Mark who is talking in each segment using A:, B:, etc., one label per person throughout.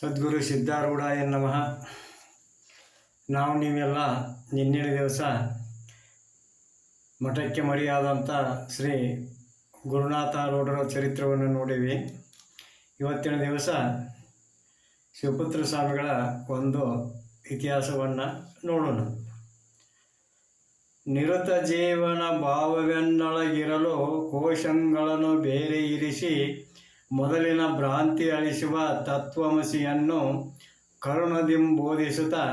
A: ಸದ್ಗುರು ಸಿದ್ಧಾರೂಢಾಯ ನಮಃ. ನಾವು ನೀವೆಲ್ಲ ನಿನ್ನೆ ದಿವಸ ಮಠಕ್ಕೆ ಮರಿಯಾದಂಥ ಶ್ರೀ ಗುರುನಾಥ ರೂಢರ ಚರಿತ್ರವನ್ನು ನೋಡಿವಿ. ಇವತ್ತಿನ ದಿವಸ ಶಿವಪುತ್ರ ಸ್ವಾಮಿಗಳ ಒಂದು ಇತಿಹಾಸವನ್ನು ನೋಡೋಣ. ನಿರತ ಜೀವನ ಭಾವವೆನ್ನೊಳಗಿರಲು ಕೋಶಗಳನ್ನು ಬೇರೆ ಇರಿಸಿ ಮೊದಲಿನ ಭ್ರಾಂತಿ ಅಳಿಸುವ ತತ್ವಮಸಿಯನ್ನು ಕರುಣದಿಂಬೋಧಿಸುತ್ತಾ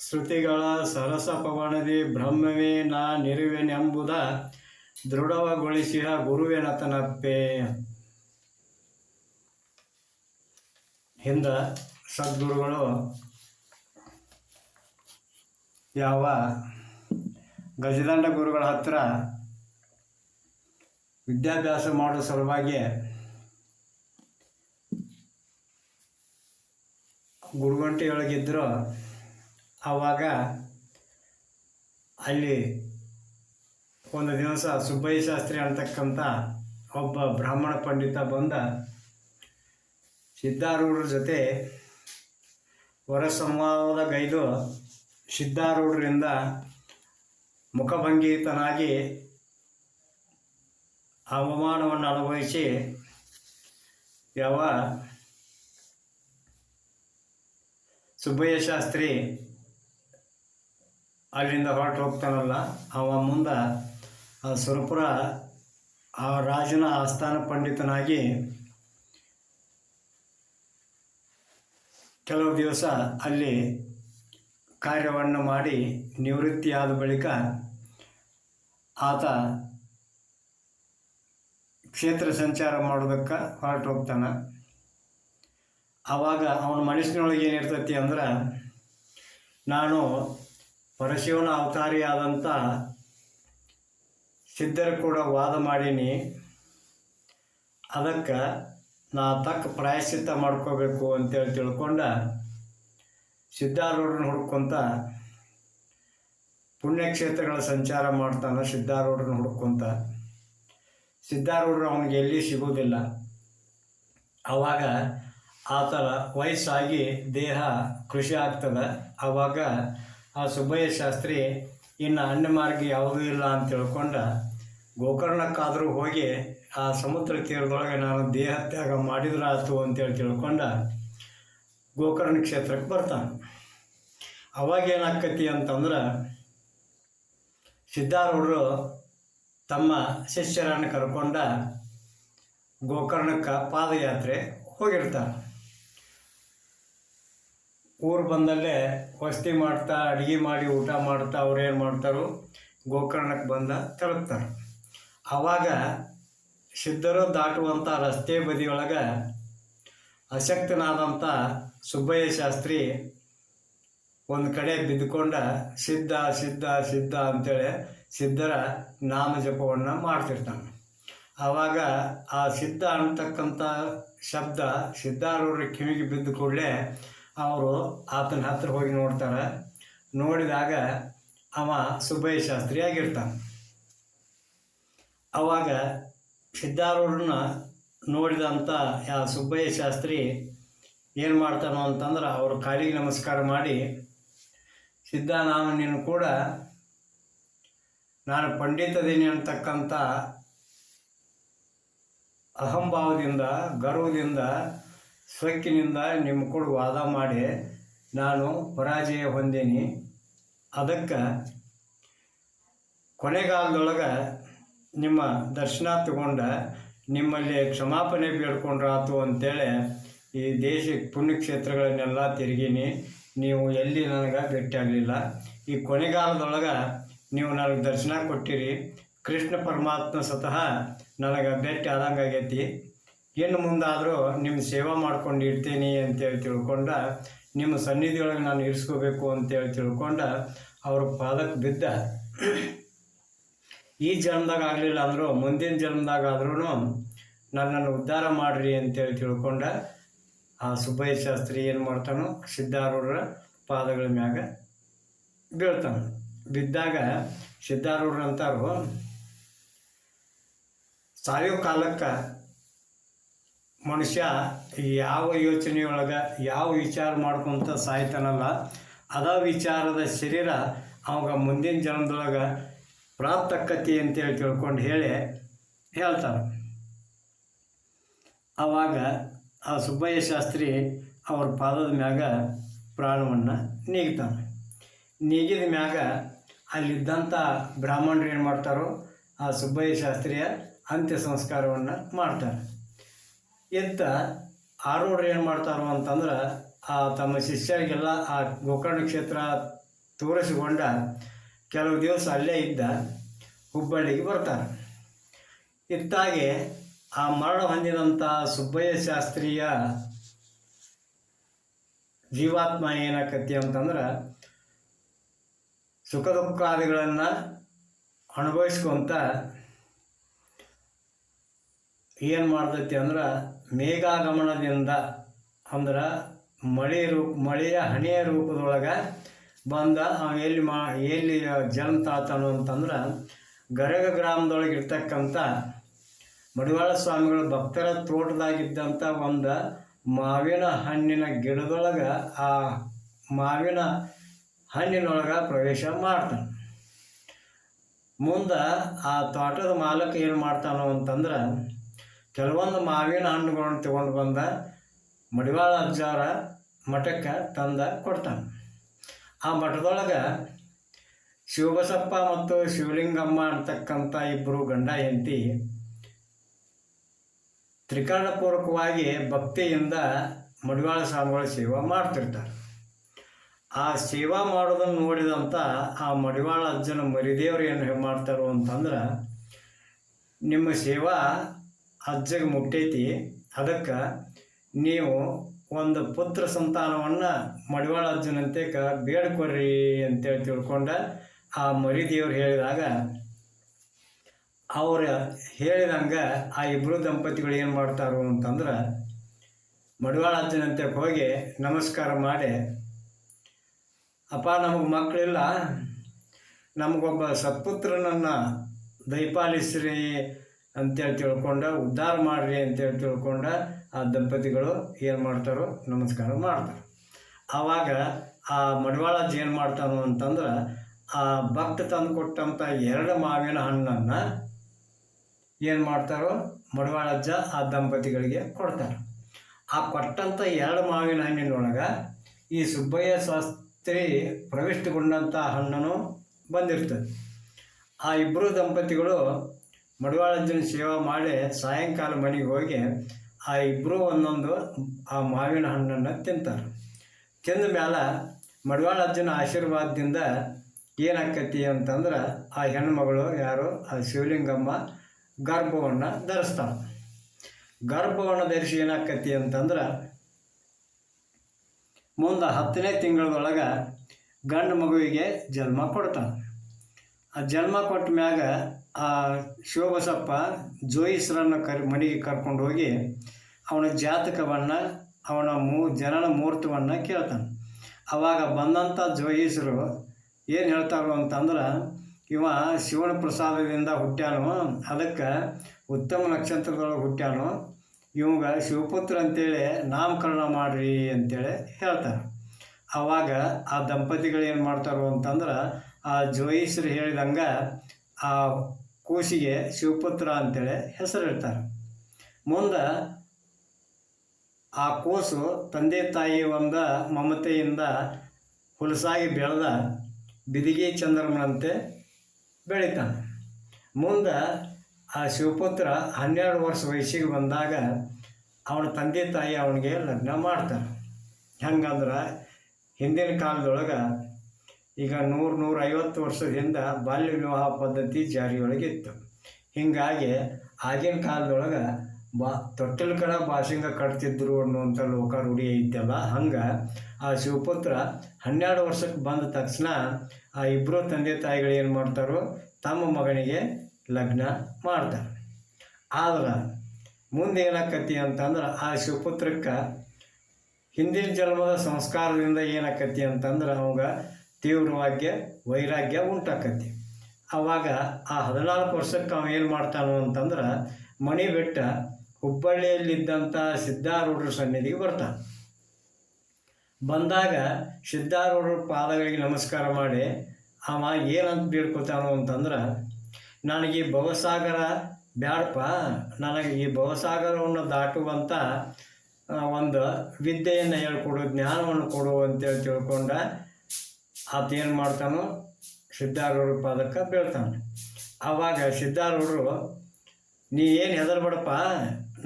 A: ಶ್ರುತಿಗಳ ಸರಸ ಪವನದಿ ಬ್ರಹ್ಮವೇ ನಾ ನಿರುವೆನೆಂಬುದ ದೃಢವಗೊಳಿಸಿದ ಗುರುವೆನತನಪ್ಪೆ. ಹಿಂದ ಸದ್ಗುರುಗಳು, ಯಾವ ಗಜದಂಡ ಗುರುಗಳ ಹತ್ರ ವಿದ್ಯಾಭ್ಯಾಸ ಮಾಡೋ ಸಲುವಾಗಿ ಗುರುಗಂಟೆಯೊಳಗಿದ್ದರು ಆವಾಗ ಅಲ್ಲಿ ಒಂದು ದಿವಸ ಸುಬ್ಬಯ್ಯ ಶಾಸ್ತ್ರಿ ಅಂತಕ್ಕಂಥ ಒಬ್ಬ ಬ್ರಾಹ್ಮಣ ಪಂಡಿತ ಬಂದ. ಸಿದ್ಧಾರೂಢರ ಜೊತೆ ಹೊರ ಸಂವಾದ ಗೈದು ಸಿದ್ಧಾರೂಢರಿಂದ ಮುಖಭಂಗಿತನಾಗಿ ಅವಮಾನವನ್ನು ಅನುಭವಿಸಿ ಯಾವ ಸುಬ್ಬಯ್ಯ ಶಾಸ್ತ್ರಿ ಅಲ್ಲಿಂದ ಹೊರಟು ಹೋಗ್ತಾನಲ್ಲ, ಅವ ಮುಂದೆ, ಆ ಸುರಪುರ, ಆ ರಾಜನ ಆಸ್ಥಾನ ಪಂಡಿತನಾಗಿ ಕೆಲವು ದಿವಸ ಅಲ್ಲಿ ಕಾರ್ಯವನ್ನು ಮಾಡಿ ನಿವೃತ್ತಿಯಾದ ಬಳಿಕ ಆತ ಕ್ಷೇತ್ರ ಸಂಚಾರ ಮಾಡೋದಕ್ಕೆ ಹೊರಟು ಹೋಗ್ತಾನೆ. ಆವಾಗ ಅವನ ಮನಸ್ಸಿನೊಳಗೆ ಏನಿರ್ತೈತಿ ಅಂದ್ರೆ, ನಾನು ಪರಶಿವನ ಅವತಾರಿಯಾದಂಥ ಸಿದ್ಧರು ಕೂಡ ವಾದ ಮಾಡೀನಿ. ಅದಕ್ಕೆ ನಾ ತಕ್ಕ ಪ್ರಾಯಶ್ಚಿತ್ತ ಮಾಡ್ಕೋಬೇಕು ಅಂತೇಳಿ ತಿಳ್ಕೊಂಡ ಸಿದ್ಧಾರೂಢನ ಹುಡ್ಕೊಂತ ಪುಣ್ಯಕ್ಷೇತ್ರಗಳ ಸಂಚಾರ ಮಾಡ್ತಾನೆ ಸಿದ್ಧಾರೂಢನ ಹುಡ್ಕೊಂತ. ಸಿದ್ಧಾರೂಢರು ಅವನಿಗೆ ಎಲ್ಲಿ ಸಿಗೋದಿಲ್ಲ. ಆವಾಗ ಆತರ ವಯಸ್ಸಾಗಿ ದೇಹ ಕೃಷಿ ಆಗ್ತದೆ. ಆವಾಗ ಆ ಸುಬ್ಬಯ್ಯ ಶಾಸ್ತ್ರಿ, ಇನ್ನು ಅನ್ನ ಮಾರ್ಗ ಯಾವುದೂ ಇಲ್ಲ ಅಂತ ತಿಳ್ಕೊಂಡ ಗೋಕರ್ಣಕ್ಕಾದರೂ ಹೋಗಿ ಆ ಸಮುದ್ರ ತೀರದೊಳಗೆ ನಾನು ದೇಹ ತ್ಯಾಗ ಮಾಡಿದ್ರಾಯ್ತು ಅಂತೇಳಿ ತಿಳ್ಕೊಂಡ ಗೋಕರ್ಣ ಕ್ಷೇತ್ರಕ್ಕೆ ಬರ್ತಾನೆ. ಅವಾಗ ಏನಾಕತಿ ಅಂತಂದ್ರೆ ಸಿದ್ಧಾರೂಢರು ತಮ್ಮ ಶಿಷ್ಯರನ್ನು ಕರ್ಕೊಂಡ ಗೋಕರ್ಣಕ್ಕೆ ಪಾದಯಾತ್ರೆ ಹೋಗಿರ್ತಾರೆ ಊರು ಬಂದಲ್ಲೇ ವಸತಿ ಮಾಡ್ತಾ, ಅಡುಗೆ ಮಾಡಿ, ಊಟ ಮಾಡ್ತಾ, ಅವ್ರು ಏನು ಮಾಡ್ತಾರೋ ಗೋಕರ್ಣಕ್ಕೆ ಬಂದ ತಲುಪ್ತಾರೆ. ಆವಾಗ ಸಿದ್ಧರು ದಾಟುವಂಥ ರಸ್ತೆ ಬದಿಯೊಳಗೆ ಅಶಕ್ತನಾದಂಥ ಸುಬ್ಬಯ್ಯ ಶಾಸ್ತ್ರಿ ಒಂದು ಕಡೆ ಬಿದ್ದುಕೊಂಡ ಸಿದ್ಧ ಸಿದ್ಧ ಸಿದ್ಧ ಅಂತೇಳಿ ಸಿದ್ಧರ ನಾಮ ಜಪವನ್ನು ಮಾಡ್ತಿರ್ತಾನೆ. ಆವಾಗ ಆ ಸಿದ್ಧ ಅಂತಕ್ಕಂಥ ಶಬ್ದ ಸಿದ್ಧಾರೂರ ಕಿವಿಗೆ ಬಿದ್ದ ಕೂಡಲೇ ಅವರು ಆತನ ಹತ್ರ ಹೋಗಿ ನೋಡ್ತಾರೆ. ನೋಡಿದಾಗ ಅವ ಸುಬ್ಬಯ್ಯ ಶಾಸ್ತ್ರಿ ಆಗಿರ್ತಾನೆ. ಅವಾಗ ಸಿದ್ಧಾರೂರನ್ನ ನೋಡಿದಂಥ ಆ ಸುಬ್ಬಯ್ಯ ಶಾಸ್ತ್ರಿ ಏನು ಮಾಡ್ತಾನೋ ಅಂತಂದ್ರೆ ಅವ್ರ ಕಾಲಿಗೆ ನಮಸ್ಕಾರ ಮಾಡಿ, ಸಿದ್ಧ, ನಾನು ನೀನು ಕೂಡ ನಾನು ಪಂಡಿತದೇನಿ ಅಂತಕ್ಕಂಥ ಅಹಂಭಾವದಿಂದ, ಗರ್ವದಿಂದ ಸೊಕ್ಕಿನಿಂದ ನಿಮ್ಮ ಕೂಡ ವಾದ ಮಾಡಿ ನಾನು ಪರಾಜಯ ಹೊಂದೀನಿ. ಅದಕ್ಕೆ ಕೊನೆಗಾಲದೊಳಗೆ ನಿಮ್ಮ ದರ್ಶನ ತಗೊಂಡ ನಿಮ್ಮಲ್ಲಿ ಕ್ಷಮಾಪಣೆ ಬೇಡ್ಕೊಂಡ್ರಾತು ಅಂತೇಳಿ ಈ ದೇಶ ಪುಣ್ಯಕ್ಷೇತ್ರಗಳನ್ನೆಲ್ಲ ತಿರುಗೀನಿ. ನೀವು ಎಲ್ಲಿ ನನಗೆ ಭೇಟಿಯಾಗಲಿಲ್ಲ. ಈ ಕೊನೆಗಾಲದೊಳಗೆ ನೀವು ನನಗೆ ದರ್ಶನ ಕೊಟ್ಟಿರಿ. ಕೃಷ್ಣ ಪರಮಾತ್ಮ ಸ್ವತಃ ನನಗೆ ಭೇಟಿ ಆದಂಗೆ ಆಗೈತಿ ಇನ್ನು ಮುಂದಾದರೂ ನಿಮ್ಮ ಸೇವಾ ಮಾಡ್ಕೊಂಡು ಇರ್ತೀನಿ ಅಂತೇಳಿ ತಿಳ್ಕೊಂಡ, ನಿಮ್ಮ ಸನ್ನಿಧಿಯೊಳಗೆ ನಾನು ಇರಿಸ್ಕೋಬೇಕು ಅಂತೇಳಿ ತಿಳ್ಕೊಂಡ, ಅವ್ರ ಪಾದಕ್ಕೆ ಬಿದ್ದ. ಈ ಜನ್ಮದಾಗ ಆಗಲಿಲ್ಲ ಅಂದರೂ, ಮುಂದಿನ ಜನ್ಮದಾಗ ಆದ್ರೂ ನನ್ನನ್ನು ಉದ್ಧಾರ ಮಾಡಿರಿ ಅಂತೇಳಿ ತಿಳ್ಕೊಂಡ, ಆ ಸುಬ್ಬಯ್ಯ ಶಾಸ್ತ್ರಿ ಏನು ಮಾಡ್ತಾನೋ, ಸಿದ್ಧಾರೂಢರ ಪಾದಗಳ ಮ್ಯಾಗ ಬೀಳ್ತಾನೆ. ಬಿದ್ದಾಗ ಸಿದ್ಧಾರೂಢರು ಅಂತಾರು ಸಾಯೋ ಕಾಲಕ್ಕೆ ಮನುಷ್ಯ ಯಾವ ಯೋಚನೆಯೊಳಗೆ ಯಾವ ವಿಚಾರ ಮಾಡ್ಕೊಂತ ಸಾಯ್ತಾನಲ್ಲ, ಅದ ವಿಚಾರದ ಶರೀರ ಅವಾಗ ಮುಂದಿನ ಜನ್ಮದೊಳಗೆ ಪ್ರಾಪ್ತಕ್ಕತಿ ಅಂತೇಳಿ ತಿಳ್ಕೊಂಡು ಹೇಳಿ ಹೇಳ್ತಾರೆ. ಆವಾಗ ಆ ಸುಬ್ಬಯ್ಯ ಶಾಸ್ತ್ರಿ ಅವ್ರ ಪಾದದ ಮ್ಯಾಗ ಪ್ರಾಣವನ್ನು ನೀಗ್ತಾನೆ ನೀಗಿದ ಮ್ಯಾಗ ಅಲ್ಲಿದ್ದಂಥ ಬ್ರಾಹ್ಮಣರು ಏನು ಮಾಡ್ತಾರೋ ಆ ಸುಬ್ಬಯ್ಯ ಶಾಸ್ತ್ರಿಯ ಅಂತ್ಯ ಸಂಸ್ಕಾರವನ್ನು ಮಾಡ್ತಾರೆ. ಎತ್ತ ಆರೂಢರು ಏನು ಮಾಡ್ತಾರೋ ಅಂತಂದ್ರೆ ಆ ತಮ್ಮ ಶಿಷ್ಯರಿಗೆಲ್ಲ ಆ ಗೋಕರ್ಣ ಕ್ಷೇತ್ರ ತೋರಿಸಿಕೊಂಡ ಕೆಲವು ದಿವಸ ಅಲ್ಲೇ ಇದ್ದ ಹುಬ್ಬಳ್ಳಿಗೆ ಬರ್ತಾರೆ. ಇತ್ತಾಗೆ ಆ ಮರಣ ಹೊಂದಿದಂಥ ಸುಬ್ಬಯ್ಯ ಶಾಸ್ತ್ರೀಯ ಜೀವಾತ್ಮ ಏನಾಕತಿ ಅಂತಂದ್ರೆ ಸುಖ ದುಃಖಾದಿಗಳನ್ನು ಅನುಭವಿಸ್ಕೊಂತ ಏನು ಮಾಡ್ತೈತಿ ಅಂದ್ರೆ ಮೇಘಾಗಮನದಿಂದ ಅಂದ್ರೆ ಮಳೆ ರೂಪ, ಮಳೆಯ ಹಣೆಯ ರೂಪದೊಳಗೆ ಬಂದ ಎಲ್ಲಿ ಮಾ, ಎಲ್ಲಿ ಜನ್ಮ ತಾತನು ಅಂತಂದ್ರೆ ಗರಗ ಗ್ರಾಮದೊಳಗೆ ಇರ್ತಕ್ಕಂಥ ಮಡಿವಾಳ ಸ್ವಾಮಿಗಳ ಭಕ್ತರ ತೋಟದಾಗಿದ್ದಂಥ ಒಂದು ಮಾವಿನ ಹಣ್ಣಿನ ಗಿಡದೊಳಗೆ ಆ ಮಾವಿನ ಹಣ್ಣಿನೊಳಗೆ ಪ್ರವೇಶ ಮಾಡ್ತಾನೆ. ಮುಂದೆ ಆ ತೋಟದ ಮಾಲಕ ಏನು ಮಾಡ್ತಾನೋ ಅಂತಂದ್ರೆ ಕೆಲವೊಂದು ಮಾವಿನ ಹಣ್ಣುಗಳನ್ನು ತಗೊಂಡು ಬಂದ ಮಡಿವಾಳ ಅಜ್ಜಾರ ಮಠಕ್ಕೆ ತಂದ ಕೊಡ್ತಾನೆ. ಆ ಮಠದೊಳಗೆ ಶಿವಬಸಪ್ಪ ಮತ್ತು ಶಿವಲಿಂಗಮ್ಮ ಅಂತಕ್ಕಂಥ ಇಬ್ಬರು ಗಂಡ ಹೆಂಡತಿ ತ್ರಿಕರಣಪೂರ್ವಕವಾಗಿ ಭಕ್ತಿಯಿಂದ ಮಡಿವಾಳ ಸ್ವಾಮಿಗಳ ಸೇವಾ ಮಾಡ್ತಿರ್ತಾರೆ. ಆ ಸೇವಾ ಮಾಡೋದನ್ನು ನೋಡಿದಂಥ ಆ ಮಡಿವಾಳ ಅಜ್ಜನ ಮರಿದೇವ್ರು ಏನು ಮಾಡ್ತಾರೋ ಅಂತಂದ್ರೆ, ನಿಮ್ಮ ಸೇವಾ ಅಜ್ಜಗೆ ಮುಟ್ಟೈತಿ ಅದಕ್ಕೆ ನೀವು ಒಂದು ಪುತ್ರ ಸಂತಾನವನ್ನು ಮಡಿವಾಳ ಅಜ್ಜನಂತೆ ಕ ಅಂತ ಅಂತೇಳಿ ತಿಳ್ಕೊಂಡ ಆ ಮರಿದೇವ್ರು ಹೇಳಿದಾಗ ಅವ್ರು ಹೇಳಿದಂಗೆ ಆ ಇಬ್ಬರು ದಂಪತಿಗಳು ಏನು ಮಾಡ್ತಾರೋ ಅಂತಂದ್ರೆ ಮಡಿವಾಳ ಅಜ್ಜನಂತೆ ಹೋಗಿ ನಮಸ್ಕಾರ ಮಾಡಿ, ಅಪ್ಪ, ನಮಗೆ ಮಕ್ಕಳಿಲ್ಲ ನಮಗೊಬ್ಬ ಸತ್ಪುತ್ರನನ್ನು ದಯಪಾಲಿಸ್ರಿ. ಅಂತೇಳಿ ತಿಳ್ಕೊಂಡು, ಉದ್ಧಾರ ಮಾಡಿರಿ ಅಂತೇಳಿ ತಿಳ್ಕೊಂಡು ಆ ದಂಪತಿಗಳು ಏನು ಮಾಡ್ತಾರೋ ನಮಸ್ಕಾರ ಮಾಡ್ತಾರೆ. ಆವಾಗ ಆ ಮಡಿವಾಳಜ್ಜಿ ಏನು ಮಾಡ್ತಾನೋ ಅಂತಂದ್ರೆ, ಆ ಭಕ್ತ ತಂದು ಕೊಟ್ಟಂಥ ಎರಡು ಮಾವಿನ ಹಣ್ಣನ್ನು ಏನು ಮಾಡ್ತಾರೋ ಮಡಿವಾಳಜ್ಜ ಆ ದಂಪತಿಗಳಿಗೆ ಕೊಡ್ತಾರೆ. ಆ ಕೊಟ್ಟಂಥ ಎರಡು ಮಾವಿನ ಹಣ್ಣಿನೊಳಗೆ ಈ ಸುಬ್ಬಯ್ಯ ಶಾಸ್ತ್ರಿ ಪ್ರವಿಷ್ಟಗೊಂಡಂಥ ಹಣ್ಣನ್ನು ಬಂದಿರ್ತದೆ. ಆ ಇಬ್ಬರು ದಂಪತಿಗಳು ಮಡಿವಾಳಜ್ಜನ ಸೇವಾ ಮಾಡಿ ಸಾಯಂಕಾಲ ಮನೆಗೆ ಹೋಗಿ ಆ ಇಬ್ಬರು ಒಂದೊಂದು ಆ ಮಾವಿನ ಹಣ್ಣನ್ನು ತಿಂತಾರೆ. ತಿಂದ ಮೇಲೆ ಮಡಿವಾಳಜ್ಜನ ಆಶೀರ್ವಾದದಿಂದ ಏನಾಕತಿ ಅಂತಂದ್ರೆ ಆ ಹೆಣ್ಮಗಳು ಯಾರು? ಆ ಶಿವಲಿಂಗಮ್ಮ ಗರ್ಭವನ್ನು ಧರಿಸ್ತಾಳೆ. ಗರ್ಭವನ್ನು ಧರಿಸಿ ಏನಾಕತಿ ಅಂತಂದ್ರೆ ಮುಂದೆ ಹತ್ತನೇ ತಿಂಗಳದೊಳಗೆ ಗಂಡು ಮಗುವಿಗೆ ಜನ್ಮ ಕೊಡ್ತಾನೆ ಆ ಜನ್ಮ ಕೊಟ್ಟ ಮ್ಯಾಗ ಶಿವಬಸಪ್ಪ ಜೋಯಿಸ್ರನ್ನು ಕರ್, ಮನೆಗೆ ಕರ್ಕೊಂಡು ಹೋಗಿ ಅವನ ಜಾತಕವನ್ನು, ಅವನ ಮೂ, ಜನನ ಮುಹೂರ್ತವನ್ನು ಕೇಳ್ತಾನೆ. ಅವಾಗ ಬಂದಂಥ ಜೋಯಿಸರು ಏನು ಹೇಳ್ತಾರೋ ಅಂತಂದ್ರೆ, ಇವ ಶಿವನ ಪ್ರಸಾದದಿಂದ ಹುಟ್ಟ್ಯಾನು, ಅದಕ್ಕೆ ಉತ್ತಮ ನಕ್ಷತ್ರದೊಳಗೆ ಹುಟ್ಟ್ಯಾನು, ಇವಾಗ ಶಿವಪುತ್ರ ಅಂತೇಳಿ ನಾಮಕರಣ ಮಾಡಿರಿ ಅಂತೇಳಿ ಹೇಳ್ತಾರೆ. ಆವಾಗ ಆ ದಂಪತಿಗಳು ಏನು ಮಾಡ್ತಾರೋ ಅಂತಂದ್ರೆ, ಆ ಜೋಯಿಸರು ಹೇಳಿದಂಗೆ ಆ ಕೂಸಿಗೆ ಶಿವಪುತ್ರ ಅಂತೇಳಿ ಹೆಸರಿಡ್ತಾರೆ. ಮುಂದೆ ಆ ಕೂಸು ತಂದೆ ತಾಯಿ ಒಂದ ಮಮತೆಯಿಂದ ಹುಲಸಾಗಿ ಬೆಳೆದ ಬಿದಿಗೆ ಚಂದ್ರಮನಂತೆ ಬೆಳಿತಾನೆ. ಮುಂದೆ ಆ ಶಿವಪುತ್ರ ಹನ್ನೆರಡು ವರ್ಷ ವಯಸ್ಸಿಗೆ ಬಂದಾಗ ಅವನ ತಂದೆ ತಾಯಿ ಅವನಿಗೆ ಲಗ್ನ ಮಾಡ್ತಾರೆ. ಹೆಂಗಂದ್ರೆ ಹಿಂದಿನ ಕಾಲದೊಳಗೆ ಈಗ ನೂರು ನೂರ ಐವತ್ತು ವರ್ಷದ ಹಿಂದೆ ಬಾಲ್ಯ ವಿವಾಹ ಪದ್ಧತಿ ಜಾರಿಯೊಳಗೆ ಇತ್ತು. ಹೀಗಾಗಿ ಆಗಿನ ಕಾಲದೊಳಗೆ ಬಾ ತೊಟ್ಟಲ ಕಡ ಬಾಸಿಂಗ ಕಟ್ತಿದ್ರು ಅನ್ನುವಂಥ ಲೋಕ ರೂಢಿ ಐತಲ್ಲ ಹಂಗೆ ಆ ಶಿವಪುತ್ರ ಹನ್ನೆರಡು ವರ್ಷಕ್ಕೆ ಬಂದ ತಕ್ಷಣ ಆ ಇಬ್ಬರು ತಂದೆ ತಾಯಿಗಳು ಏನು ಮಾಡ್ತಾರೋ ತಮ್ಮ ಮಗನಿಗೆ ಲಗ್ನ ಮಾಡ್ತಾರೆ. ಆದ್ರೆ ಮುಂದೆ ಏನಾಕತಿ ಅಂತಂದ್ರೆ ಆ ಶಿವಪುತ್ರಕ್ಕೆ ಹಿಂದಿನ ಜನ್ಮದ ಸಂಸ್ಕಾರದಿಂದ ಏನಾಕತಿ ಅಂತಂದ್ರೆ ಅವಾಗ ತೀವ್ರವಾಗಿ ವೈರಾಗ್ಯ ಉಂಟಾಕತಿ ಆವಾಗ ಆ ಹದಿನಾಲ್ಕು ವರ್ಷಕ್ಕೆ ಅವ ಏನು ಮಾಡ್ತಾನು ಅಂತಂದ್ರೆ ಮಣಿ ಬೆಟ್ಟ ಹುಬ್ಬಳ್ಳಿಯಲ್ಲಿದ್ದಂಥ ಸಿದ್ಧಾರೂಢರ ಸನ್ನಿಧಿಗೆ ಬರ್ತಾನೆ. ಬಂದಾಗ ಸಿದ್ಧಾರೂಢರ ಪಾದಗಳಿಗೆ ನಮಸ್ಕಾರ ಮಾಡಿ ಅವ ಏನಂತ ಬೀಳ್ಕೊತಾನು ಅಂತಂದ್ರೆ, ನನಗೆ ಈ ಭವಸಾಗರ ಬ್ಯಾಡಪ್ಪ, ನನಗೆ ಈ ಭವಸಾಗರವನ್ನು ದಾಟುವಂಥ ಒಂದು ವಿದ್ಯೆಯನ್ನು ಹೇಳ್ಕೊಡು, ಜ್ಞಾನವನ್ನು ಕೊಡು ಅಂತೇಳಿ ತಿಳ್ಕೊಂಡ ಆತ ಏನು ಮಾಡ್ತಾನೋ ಸಿದ್ಧಾರೂಢರು ಪಾದಕ್ಕೆ ಬೀಳ್ತಾನೆ. ಆವಾಗ ಸಿದ್ಧಾರೂಢರು, ನೀ ಏನು ಹೆದರ್ಬೇಡಪ್ಪ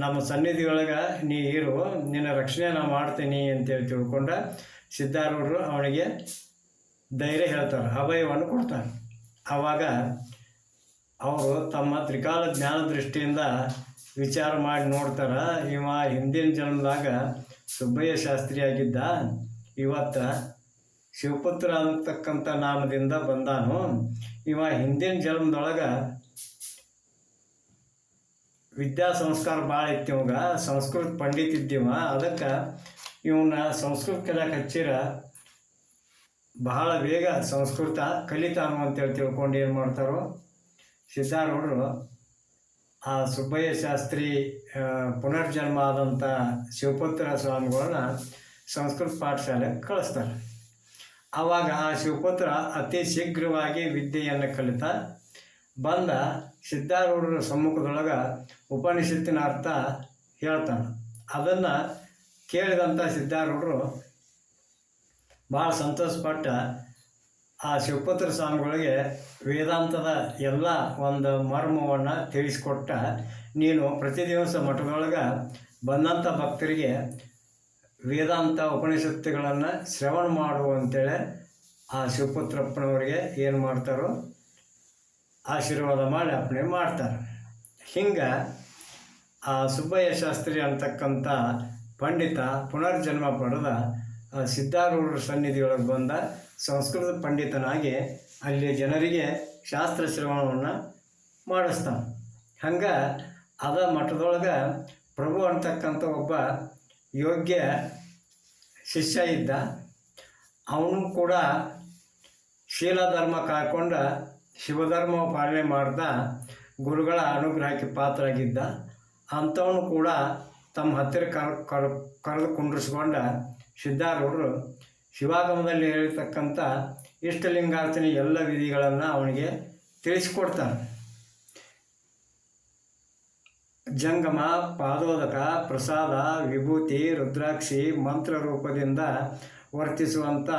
A: ನಮ್ಮ ಸನ್ನಿಧಿ ಒಳಗೆ ನೀ ಇರು, ನಿನ್ನ ರಕ್ಷಣೆ ನಾನು ಮಾಡ್ತೀನಿ ಅಂತೇಳಿ ತಿಳ್ಕೊಂಡ ಸಿದ್ಧಾರೂಢರು ಅವನಿಗೆ ಧೈರ್ಯ ಹೇಳ್ತಾರೆ, ಅಭಯವನ್ನು ಕೊಡ್ತಾರೆ ಆವಾಗ ಅವರು ತಮ್ಮ ತ್ರಿಕಾಲ ಜ್ಞಾನ ದೃಷ್ಟಿಯಿಂದ ವಿಚಾರ ಮಾಡಿ ನೋಡ್ತಾರ, ಇವ ಹಿಂದಿನ ಜನ್ಮದಾಗ ಸುಬ್ಬಯ್ಯ ಶಾಸ್ತ್ರಿಯಾಗಿದ್ದ, ಇವತ್ತು ಶಿವಪುತ್ರ ಅಂತಕ್ಕಂಥ ನಾಮದಿಂದ ಬಂದಾನು. ಇವ ಹಿಂದಿನ ಜನ್ಮದೊಳಗೆ ವಿದ್ಯಾ ಸಂಸ್ಕಾರ ಭಾಳ ಇತ್ತು ಇವಾಗ, ಸಂಸ್ಕೃತ ಪಂಡಿತ ಇದ್ದೀವ. ಅದಕ್ಕೆ ಇವನ್ನ ಸಂಸ್ಕೃತ ಕಲಿಯಕ್ಕೆ ಹಚ್ಚಿರ ಬಹಳ ಬೇಗ ಸಂಸ್ಕೃತ ಕಲಿತಾನು ಅಂತೇಳಿ ತಿಳ್ಕೊಂಡು ಏನು ಮಾಡ್ತಾರೋ. ಸಿದ್ಧಾರೂಢರು ಆ ಸುಬ್ಬಯ್ಯ ಶಾಸ್ತ್ರಿ ಪುನರ್ಜನ್ಮ ಆದಂಥ ಶಿವಪುತ್ರ ಸ್ವಾಮಿಗಳನ್ನ ಸಂಸ್ಕೃತ ಪಾಠಶಾಲೆಗೆ ಕಳಿಸ್ತಾರೆ. ಆವಾಗ ಆ ಶಿವಪುತ್ರ ಅತಿ ಶೀಘ್ರವಾಗಿ ವಿದ್ಯೆಯನ್ನು ಕಲಿತ, ಬಂದ ಸಿದ್ಧಾರೂಢರ ಸಮ್ಮುಖದೊಳಗೆ ಉಪನಿಷತ್ತಿನ ಅರ್ಥ ಹೇಳ್ತಾನೆ. ಅದನ್ನು ಕೇಳಿದಂಥ ಸಿದ್ಧಾರೂಢರು ಭಾಳ ಸಂತೋಷಪಟ್ಟ ಆ ಶಿವಪುತ್ರ ಸ್ವಾಮಿಗಳಿಗೆ ವೇದಾಂತದ ಎಲ್ಲ ಒಂದು ಮರ್ಮವನ್ನು ತಿಳಿಸಿಕೊಟ್ಟ. ನೀನು ಪ್ರತಿ ದಿವಸ ಮಠದೊಳಗೆ ಬಂದಂಥ ಭಕ್ತರಿಗೆ ವೇದಾಂತ ಉಪನಿಷತ್ತುಗಳನ್ನು ಶ್ರವಣ ಮಾಡು ಅಂತೇಳಿ ಆ ಶಿವಪುತ್ರಪ್ಪನವರಿಗೆ ಏನು ಮಾಡ್ತಾರೋ ಆಶೀರ್ವಾದ ಮಾಡಿ ಅಪ್ಪಣೆ ಮಾಡ್ತಾರೆ. ಹಿಂಗೆ ಆ ಸುಬ್ಬಯ್ಯ ಶಾಸ್ತ್ರಿ ಅಂತಕ್ಕಂಥ ಪಂಡಿತ ಪುನರ್ಜನ್ಮ ಪಡೆದ ಸಿದ್ಧಾರೂಢರ ಸನ್ನಿಧಿಯೊಳಗೆ ಬಂದ ಸಂಸ್ಕೃತ ಪಂಡಿತನಾಗಿ ಅಲ್ಲಿ ಜನರಿಗೆ ಶಾಸ್ತ್ರ ಶ್ರವಣವನ್ನು ಮಾಡಿಸ್ತಾನೆ. ಹಂಗೆ ಅದ ಮಠದೊಳಗೆ ಪ್ರಭು ಅಂತಕ್ಕಂಥ ಒಬ್ಬ ಯೋಗ್ಯ ಶಿಷ್ಯ ಇದ್ದ. ಅವನು ಕೂಡ ಶೀಲ ಧರ್ಮ ಕಾಯ್ಕೊಂಡ ಶಿವಧರ್ಮ ಪಾಲನೆ ಮಾಡ್ದ ಗುರುಗಳ ಅನುಗ್ರಹಕ್ಕೆ ಪಾತ್ರರಾಗಿದ್ದ. ಅಂಥವನು ಕೂಡ ತಮ್ಮ ಹತ್ತಿರ ಕರ್ ಕರ್ ಕರೆದು ಕುಂಡ್ರಿಸ್ಕೊಂಡ ಸಿದ್ಧಾರೂಢರು ಶಿವಾಗಮದಲ್ಲಿ ಹೇಳಿರ್ತಕ್ಕಂಥ ಇಷ್ಟಲಿಂಗಾರ್ಚನೆ ಎಲ್ಲ ವಿಧಿಗಳನ್ನು ಅವನಿಗೆ ತಿಳಿಸ್ಕೊಡ್ತಾನೆ. ಜಂಗಮ, ಪಾದೋದಕ, ಪ್ರಸಾದ, ವಿಭೂತಿ, ರುದ್ರಾಕ್ಷಿ ಮಂತ್ರ ರೂಪದಿಂದ ವರ್ತಿಸುವಂಥ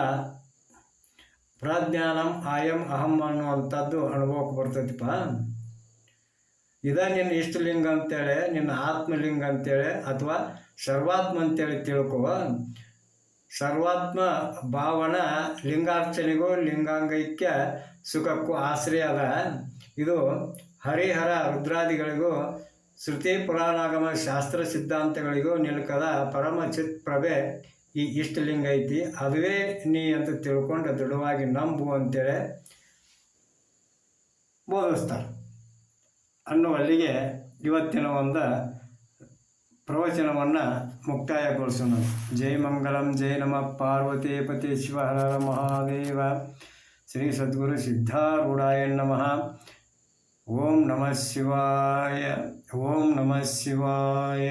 A: ಪ್ರಜ್ಞಾನಂ ಆಯಂ ಅಹಂ ಅನ್ನುವಂಥದ್ದು ಅನುಭವಕ್ಕೆ ಬರ್ತೈತಿಪ್ಪ. ಇದ ನಿನ್ನ ಇಷ್ಟಲಿಂಗ ಅಂತೇಳಿ, ನಿನ್ನ ಆತ್ಮಲಿಂಗ ಅಂತೇಳಿ, ಅಥವಾ ಸರ್ವಾತ್ಮ ಅಂತೇಳಿ ತಿಳ್ಕೋ. ಸರ್ವಾತ್ಮ ಭಾವನ ಲಿಂಗಾರ್ಚನೆಗೂ ಲಿಂಗಾಂಗೈಕ್ಯ ಸುಖಕ್ಕೂ ಆಶ್ರಯ ಅದ. ಇದು ಹರಿಹರ ರುದ್ರಾದಿಗಳಿಗೂ ಶ್ರುತಿ ಪುರಾಣಾಗಮ ಶಾಸ್ತ್ರ ಸಿದ್ಧಾಂತಗಳಿಗೂ ನಿಲುಕದ ಪರಮ ಚಿತ್ ಪ್ರಭೆ ಈ ಇಷ್ಟಲಿಂಗ ಐತಿ. ಅದುವೇ ನೀ ಅಂತ ತಿಳ್ಕೊಂಡು ದೃಢವಾಗಿ ನಂಬು ಅಂತೇಳಿ ಬೋಧಿಸ್ತಾರೆ. ಅನ್ನುವಲ್ಲಿಗೆ ಇವತ್ತಿನ ಒಂದು ಪ್ರವಚನವನ್ನು ಮುಕ್ತಾಯಗೊಳಿಸೋಣ. ಜೈ ಮಂಗಲಂ, ಜೈ ನಮಃ. ಪಾರ್ವತಿ ಪತಿ ಶಿವ ಹರ ಹರ ಮಹಾದೇವ. ಶ್ರೀ ಸದ್ಗುರು ಸಿದ್ಧಾರೂಢಾಯ ನಮಃ. ಓಂ ನಮಃ ಶಿವಾಯ. ಓಂ ನಮಃ ಶಿವಾಯ